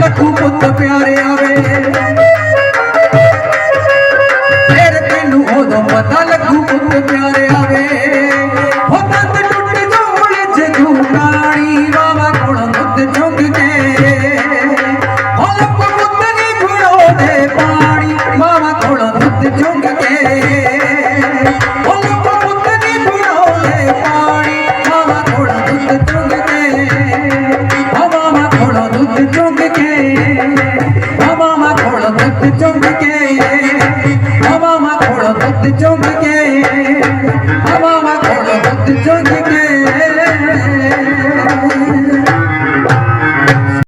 ਲੱਖੂ ਪਤਾ ਪਿਆਰਿਆ। It don't.